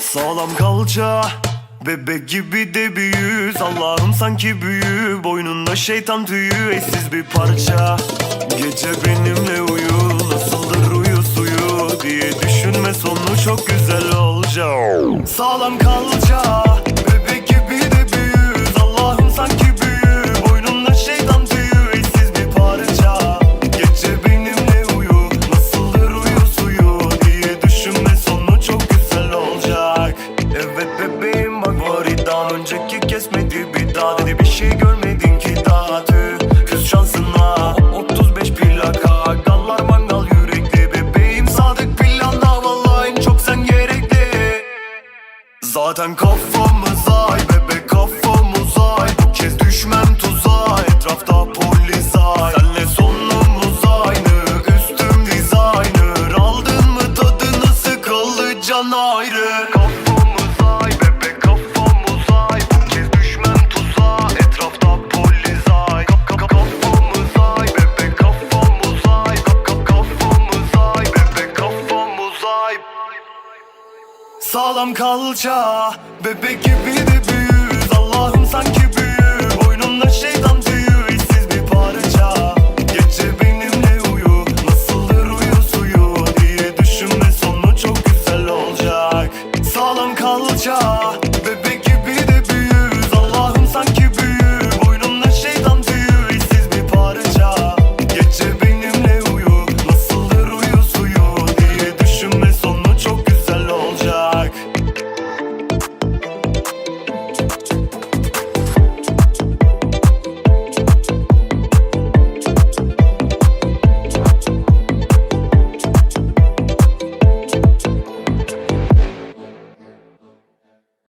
Sağlam kalça Bebek gibi de büyüz Allah'ım sanki büyü Boynunda şeytan tüyü. Eşsiz bir parça Gece benimle uyu. Nasıldır uyu suyu Diye düşünme sonu çok güzel olacak. Sağlam kalça Kesmedi bir daha. Dedi bir şey görmedin ki daha. Tüh Küs şansına. 35 plaka. Gallar mangal yürekli. Bebeğim sadık planda. Vallahi en çok sen gerekli. Zaten kafamız ay bebek kafamız ay. Bu kez düşmem tuzağa etrafta polis ay. Senle sonumuz aynı üstüm designer Aldın mı tadı nasıl kaldı can ayrı. Kafamız Sağlam kalça Bebek gibi de büyür. Allah'ım sanki